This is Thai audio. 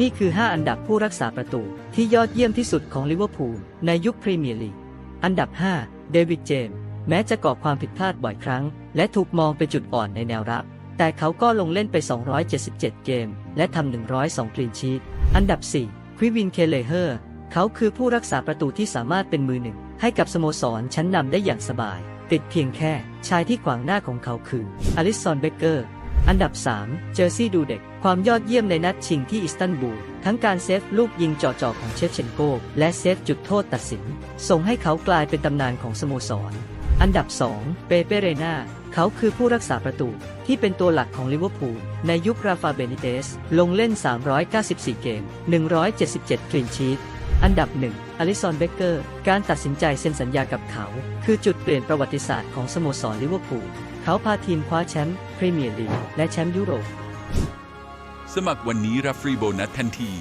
นี่คือ 5 อันดับผู้รักษาประตูที่ยอดเยี่ยมที่สุดของลิเวอร์พูลในยุคพรีเมียร์ลีก อันดับ 5 เดวิด เจมส์ แม้จะก่อความผิดพลาดบ่อยครั้ง และถูกมองเป็นจุดอ่อนในแนวรับ แต่เขาก็ลงเล่นไป 277 เกม และทำ 102 กรีนชีต อันดับ 4 ควิวิน เคเลเฮอร์ เขาคือผู้รักษาประตูที่สามารถเป็นมือหนึ่ง ให้กับสโมสรชั้นนำได้อย่างสบาย ติดเพียงแค่ชายที่ขวางหน้าของเขาคืออลิสัน เบเกอร์ อันดับ 3 เจอร์ซี่ดูเด็ก ความยอดเยี่ยมในนัดชิงที่อิสตันบูล ทั้งการเซฟลูกยิงจ่อๆของเชฟเชนโก และเซฟจุดโทษตัดสิน ส่งให้เขากลายเป็นตำนานของสโมสร อันดับ 2 เปเปเรนาเขาคือผู้รักษาประตูที่เป็นตัวหลักของลิเวอร์พูลในยุคราฟาเบนิเตส ลงเล่น 394 เกม 177กรีนชีต อันดับหนึ่งอลิซอนเบเกอร์ การตัดสินใจเซ็นสัญญากับเขา คือจุดเปลี่ยนประวัติศาสตร์ของสโมสรลิเวอร์พูล เขาพาทีมคว้าแชมป์พรีเมียร์ลีกและแชมป์ยุโรป สมัครวันนี้รับฟรีโบนัสทันที